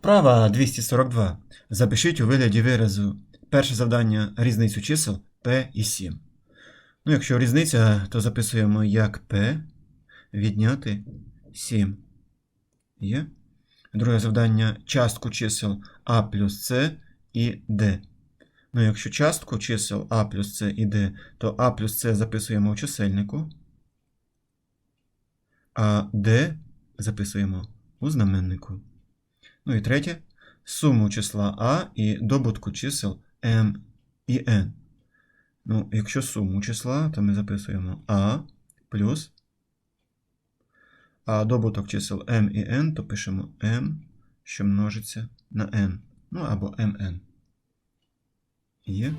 Вправа 242. Запишіть у вигляді виразу перше завдання різницю чисел P і 7. Ну, якщо різниця, то записуємо як P відняти 7. Є. Друге завдання частку чисел А плюс С і D. Ну, якщо частку чисел А плюс С і D, то А плюс С записуємо у чисельнику, а D записуємо у знаменнику. Ну і третє. Суму числа А і добутку чисел М і N. Ну, якщо суму числа, то ми записуємо А плюс. А добуток чисел m і n, то пишемо m, що множиться на n. Ну або mn. Є.